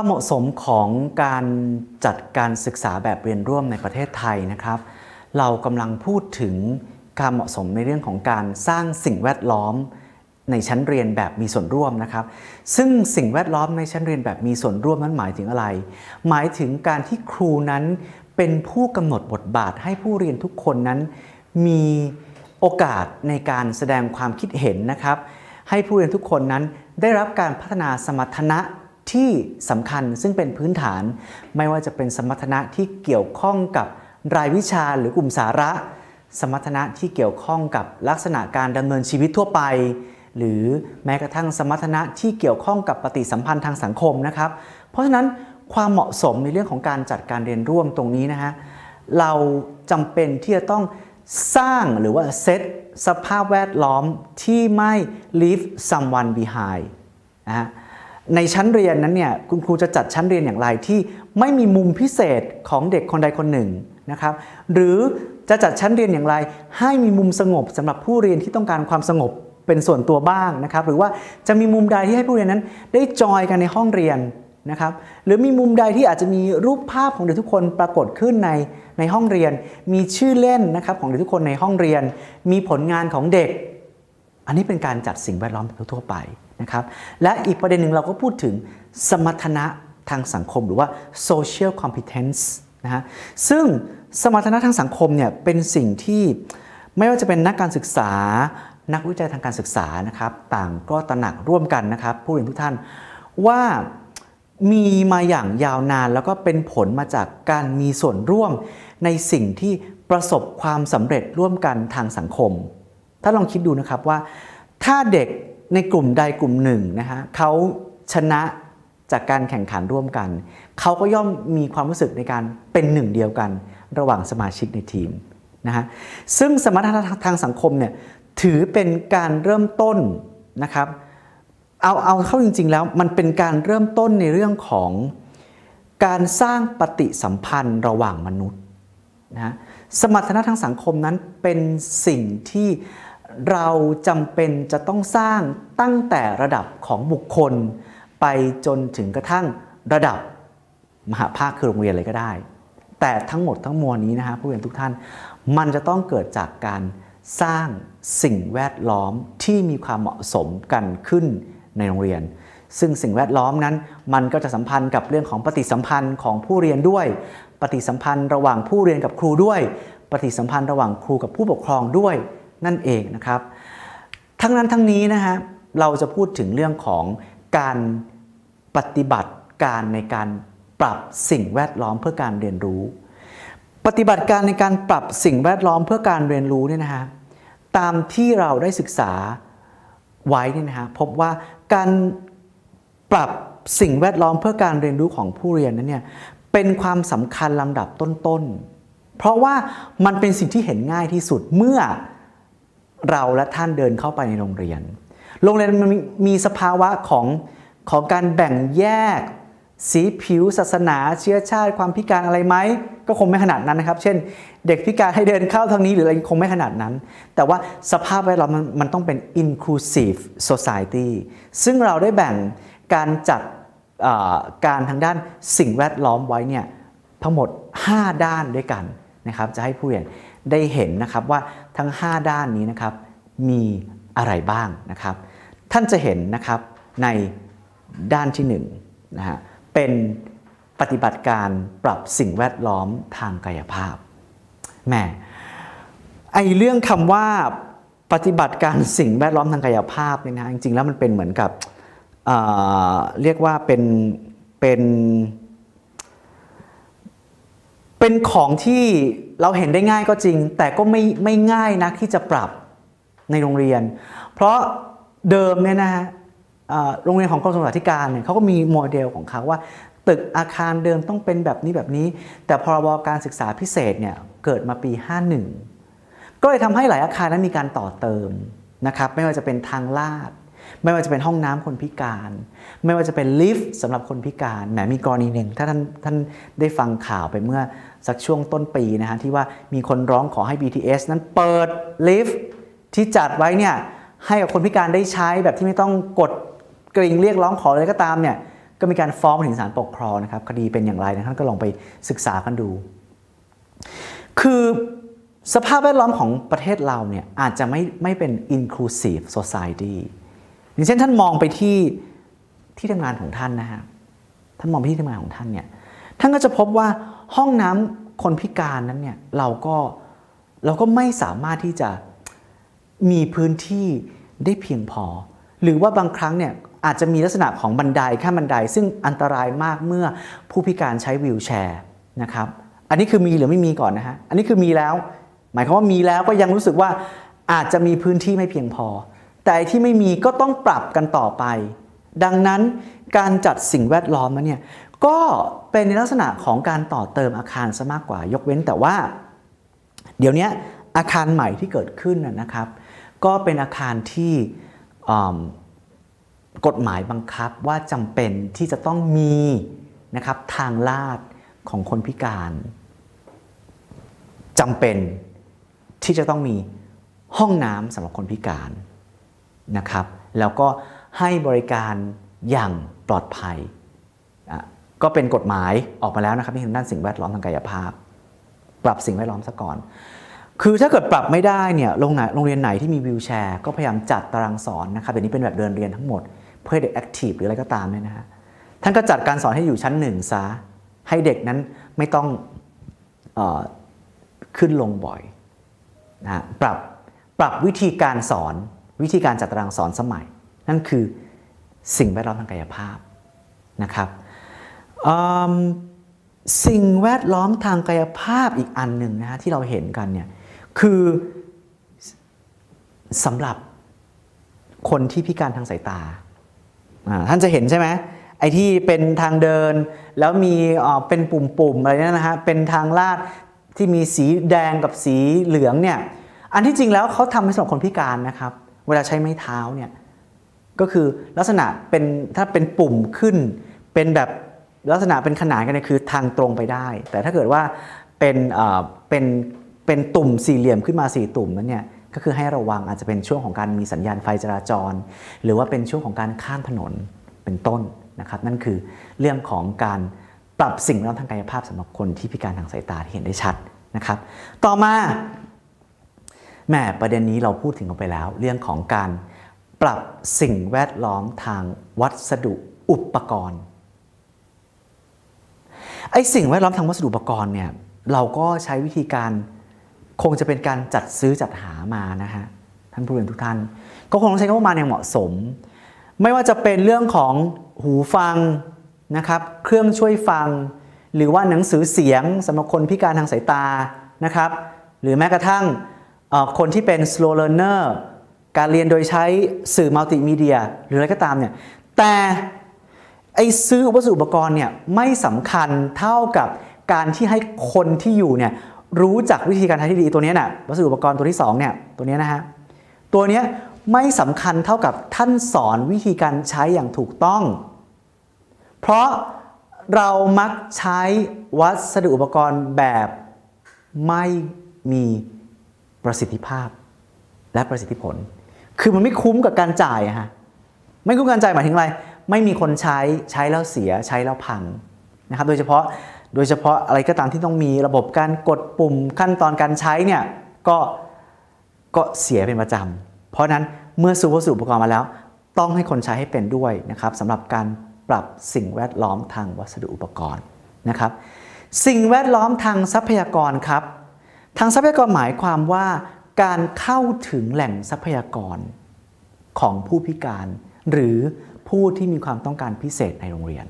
ความเหมาะสมของการจัดการศึกษาแบบเรียนร่วมในประเทศไทยนะครับ เรากำลังพูดถึงการเหมาะสมในเรื่องของการสร้างสิ่งแวดล้อมในชั้นเรียนแบบมีส่วนร่วมนะครับ ซึ่งสิ่งแวดล้อมในชั้นเรียนแบบมีส่วนร่วมนั้นหมายถึงอะไร หมายถึงการที่ครูนั้นเป็นผู้กำหนดบทบาทให้ผู้เรียนทุกคนนั้น มีโอกาสในการแสดงความคิดเห็นนะครับ ให้ผู้เรียนทุกคนนั้นได้รับการพัฒนาสมรรถนะ ที่สำคัญซึ่งเป็นพื้นฐาน ไม่ว่าจะเป็นสมรรถนะที่เกี่ยวข้องกับรายวิชาหรือกลุ่มสาระ สมรรถนะที่เกี่ยวข้องกับลักษณะการดำเนินชีวิตทั่วไป หรือแม้กระทั่งสมรรถนะที่เกี่ยวข้องกับปฏิสัมพันธ์ทางสังคมนะครับ เพราะฉะนั้นความเหมาะสมในเรื่องของการจัดการเรียนร่วมตรงนี้นะฮะเราจำเป็นที่จะต้องสร้างหรือว่าเซตสภาพแวดล้อมที่ไม่ leave someone behind นะฮะ ในชั้นเรียนนั้นเนี่ยคุณครูจะจัดชั้นเรียนอย่างไรที่ไม่มีมุมพิเศษของเด็กคนใดคนหนึ่งนะครับหรือจะจัดชั้นเรียนอย่างไร ให้มีมุมสงบสำหรับผู้เรียนที่ต้องการความสงบเป็นส่วนตัวบ้างนะครับหรือว่าจะมีมุมใดที่ให้ผู้เรียนนั้น ได้จอยกันในห้องเรียนนะครับหรือมีมุมใดที่อาจจะมีรูปภาพของเด็กทุกคนปรากฏขึ้นในในห้องเรียน มีชื่อเล่นนะครับของเด็กทุกคนในห้องเรียน มีผลงานของเด็ก อันนี้เป็นการจัดสิ่งแวดล้อมทั่วไป นะครับและอีกประเด็นหนึ่งเราก็พูดถึงสมรรถนะทางสังคมหรือว่า social competence นะฮะซึ่งสมรรถนะทางสังคมเนี่ยเป็นสิ่งที่ไม่ว่าจะเป็นนักการศึกษา นักวิจัยทางการศึกษานะครับต่างก็ตระหนักร่วมกันนะครับผู้เรียนทุกท่านว่ามีมาอย่างยาวนานแล้วก็เป็นผลมาจากการมีส่วนร่วมในสิ่งที่ประสบความสำเร็จร่วมกันทางสังคม ถ้าลองคิดดูนะครับว่า ถ้าเด็ก ในกลุ่มใดกลุ่มหนึ่งนะฮะเขาชนะจากการแข่งขันร่วมกัน เขาก็ย่อมมีความรู้สึกในการเป็นหนึ่งเดียวกัน ระหว่างสมาชิกในทีมนะฮะซึ่งสมรรถนะทางสังคมเนี่ยถือเป็นการเริ่มต้นนะครับเอาเอาเข้าจริง ๆ แล้วมันเป็นการเริ่มต้นในเรื่องของการสร้างปฏิสัมพันธ์ระหว่างมนุษย์นะสมรรถนะทางสังคมนั้นเป็นสิ่งที่ เราจำเป็นจะต้องสร้างตั้งแต่ระดับของบุคคล ไปจนถึงกระทั่งระดับมหาภาคคือโรงเรียนเลยก็ได้ แต่ทั้งหมดทั้งมวลนี้นะฮะผู้เรียนทุกท่าน มันจะต้องเกิดจากการสร้างสิ่งแวดล้อมที่มีความเหมาะสมกันขึ้นในโรงเรียน ซึ่งสิ่งแวดล้อมนั้น มันก็จะสัมพันธ์กับเรื่องของปฏิสัมพันธ์ของผู้เรียนด้วย ปฏิสัมพันธ์ระหว่างผู้เรียนกับครูด้วย ปฏิสัมพันธ์ระหว่างครูกับผู้ปกครองด้วย นั่นเองนะครับ ทั้งนั้นทั้งนี้นะฮะเราจะพูดถึงเรื่องของการปฏิบัติการในการปรับสิ่งแวดล้อมเพื่อการเรียนรู้ ปฏิบัติการในการปรับสิ่งแวดล้อมเพื่อการเรียนรู้เนี่ยนะฮะตามที่เราได้ศึกษาไว้นี่นะฮะพบว่าการปรับสิ่งแวดล้อมเพื่อการเรียนรู้ของผู้เรียนนั้นเนี่ยเป็นความสำคัญลำดับต้นๆ เพราะว่ามันเป็นสิ่งที่เห็นง่ายที่สุดเมื่อ เราและท่านเดินเข้าไปในโรงเรียน โรงเรียนมันมีสภาวะของของการแบ่งแยก สีผิว ศาสนา เชื้อชาติความพิการอะไรไหมก็คงไม่ขนาดนั้นนะครับ เช่น เด็กพิการให้เดินเข้าทางนี้หรืออะไรคงไม่ขนาดนั้น แต่ว่าสภาพแวดล้อมมันต้องเป็น inclusive society ซึ่งเราได้แบ่งการจัดการทางด้านสิ่งแวดล้อมไว้เนี่ยทั้งหมด 5 ด้านด้วยกันนะครับจะให้ผู้เรียน ได้เห็นนะครับว่าทั้ง 5 ด้านนี้นะครับมีอะไรบ้างนะครับ ท่านจะเห็นนะครับในด้านที่1นนะฮะเป็นปฏิบัติการปรับสิ่งแวดล้อมทางกายภาพแม่ไอเรื่องคำว่าปฏิบัติการสิ่งแวดล้อมทางกายภาพเนี่ยนะจริงๆแล้วมันเป็นเหมือนกับเเรียกว่าเป็นเป็น เป็นของที่เราเห็นได้ง่ายก็จริง แต่ก็ไม่ไม่ง่ายนักที่จะปรับในโรงเรียน เพราะเดิมเนี่ยนะฮะโรงเรียนของกรมศึกษาธิการเนี่ยเขาก็มีโมเดลของเขาว่า ตึกอาคารเดิมต้องเป็นแบบนี้แบบนี้ แต่พรบการศึกษาพิเศษเนี่ยเกิดมาปี 51 ก็เลยทำให้หลายอาคารนั้นมีการต่อเติมนะครับไม่ว่าจะเป็นทางลาด ไม่ว่าจะเป็นห้องน้ำคนพิการ ไม่ว่าจะเป็นลิฟต์สำหรับคนพิการแหมมีกรณีหนึ่งถ้าท่านท่านได้ฟังข่าวไปเมื่อสักช่วงต้นปีนะฮะที่ว่ามีคนร้องขอให้ BTS นั้นเปิดลิฟต์ที่จัดไว้เนี่ยให้กับคนพิการได้ใช้แบบที่ไม่ต้องกดกริ่งเรียกร้องขออะไรก็ตามเนี่ยก็มีการฟ้องถึงศาลปกครองนะครับคดีเป็นอย่างไรนะท่านก็ลองไปศึกษากันดู คือสภาพแวดล้อมของประเทศเราเนี่ยอาจจะไม่ไม่เป็น inclusive society อย่างเช่นท่านมองไปที่ที่ทำงานของท่านนะฮะท่านมองไปที่ทำงานของท่านเนี่ยท่านก็จะพบว่าห้องน้ำคนพิการนั้นเนี่ยเราก็เราก็ไม่สามารถที่จะมีพื้นที่ได้เพียงพอ หรือว่าบางครั้งเนี่ยอาจจะมีลักษณะของบันไดขั้นบันได ซึ่งอันตรายมากเมื่อผู้พิการใช้วีลแชร์นะครับ อันนี้คือมีหรือไม่มีก่อนนะฮะอันนี้คือมีแล้ว หมายความว่ามีแล้วก็ยังรู้สึกว่าอาจจะมีพื้นที่ไม่เพียงพอ แต่ที่ไม่มีก็ต้องปรับกันต่อไป ดังนั้นการจัดสิ่งแวดล้อมนั้นเนี่ยก็เป็นในลักษณะของการต่อเติมอาคารซะมากกว่า ยกเว้นแต่ว่า เดี๋ยวนี้อาคารใหม่ที่เกิดขึ้นนะครับ ก็เป็นอาคารที่กฎหมายบังคับว่าจำเป็นที่จะต้องมีนะครับทางลาดของคนพิการจำเป็นที่จะต้องมีห้องน้ำสำหรับคนพิการ นะครับ แล้วก็ให้บริการอย่างปลอดภัย ก็เป็นกฎหมายออกมาแล้วนะครับที่ทางด้านสิ่งแวดล้อมทางกายภาพ ปรับสิ่งแวดล้อมซะก่อน คือถ้าเกิดปรับไม่ได้เนี่ยโรงโรงเรียนไหนที่มีวิวแชร์ ก็พยายามจัดตารางสอนนะครับเดี๋ยวนี้เป็นแบบเดินเรียนทั้งหมด เพื่อเด็กแอคทีฟหรืออะไรก็ตามเนี่ยนะฮะท่านก็จัดการสอนให้อยู่ชั้นหนึ่งซะให้เด็กนั้นไม่ต้องอขึ้นลงบ่อยนะปรับปรับวิธีการสอน วิธีการจัดตารางสอนสมัย นั่นคือสิ่งแวดล้อมทางกายภาพนะครับสิ่งแวดล้อมทางกายภาพอีกอันหนึ่งนะฮะที่เราเห็นกันเนี่ยคือสำหรับคนที่พิการทางสายตา ท่านจะเห็นใช่ไหมไอ้ที่เป็นทางเดิน แล้วมีเป็นปุ่มๆอะไรนั่นนะฮะเป็นทางลาดที่มีสีแดงกับสีเหลืองเนี่ยอันที่จริงแล้วเขาทำให้สำหรับคนพิการนะครับ เวลาใช้ไม้เท้าเนี่ยก็คือลักษณะเป็นถ้าเป็นปุ่มขึ้น เป็นแบบลักษณะเป็นขนานกันเนี่ยคือทางตรงไปได้ แต่ถ้าเกิดว่าเป็นเป็นเป็นตุ่มสี่เหลี่ยมขึ้นมาสี่ตุ่มนั้นเนี่ยก็คือให้ระวังอาจจะเป็นช่วงของการมีสัญญาณไฟจราจร หรือว่าเป็นช่วงของการข้ามถนนเป็นต้นนะครับนั่นคือเรื่องของการปรับสิ่งแวดล้อมทางกายภาพสำหรับคนที่พิการทางสายตาที่เห็นได้ชัดนะครับ ต่อมา แม่ประเด็นนี้เราพูดถึงกันไปแล้ว เรื่องของการปรับสิ่งแวดล้อมทางวัสดุอุปกรณ์ไอ้สิ่งแวดล้อมทางวัสดุอุปกรณ์เนี่ยเราก็ใช้วิธีการคงจะเป็นการจัดซื้อจัดหามานะฮะท่านผู้เรียนทุกท่าน ก็คงต้องใช้งบประมาณอย่างเหมาะสม ไม่ว่าจะเป็นเรื่องของหูฟังนะครับเครื่องช่วยฟัง หรือว่าหนังสือเสียงสำหรับคนพิการทางสายตานะครับ หรือแม้กระทั่ง คนที่เป็น slow learner การเรียนโดยใช้สื่อมัลติมีเดียหรืออะไรก็ตามเนี่ย แต่ไอ้ซื้อวัสดุอุปกรณ์เนี่ยไม่สำคัญเท่ากับการที่ให้คนที่อยู่เนี่ยรู้จักวิธีการใช้ที่ดีตัวนี้นะ่ะวัสดุอุปกรณ์ตัวที่2เนี่ยตัวนี้นะฮะตัวนี้ไม่สำคัญเท่ากับท่านสอนวิธีการใช้อย่างถูกต้อง เพราะเรามักใช้วัสดุอุปกรณ์แบบไม่มี ประสิทธิภาพและประสิทธิผล คือมันไม่คุ้มกับการจ่ายอะฮะไม่คุ้มการจ่ายหมายถึงอะไร ไม่มีคนใช้ใช้แล้วเสียใช้แล้วพังนะครับ โดยเฉพาะโดยเฉพาะอะไรก็ตามที่ต้องมีระบบการกดปุ่มขั้นตอนการใช้เนี่ยก็ก็เสียเป็นประจำเพราะนั้นเมื่อซื้อวัสดุอุปกรณ์มาแล้ว ต้องให้คนใช้ให้เป็นด้วยนะครับสำหรับการปรับสิ่งแวดล้อมทางวัสดุอุปกรณ์นะครับ สิ่งแวดล้อมทางทรัพยากรครับ ทางทรัพยากรหมายความว่าการเข้าถึงแหล่งทรัพยากรของผู้พิการ หรือผู้ที่มีความต้องการพิเศษในโรงเรียน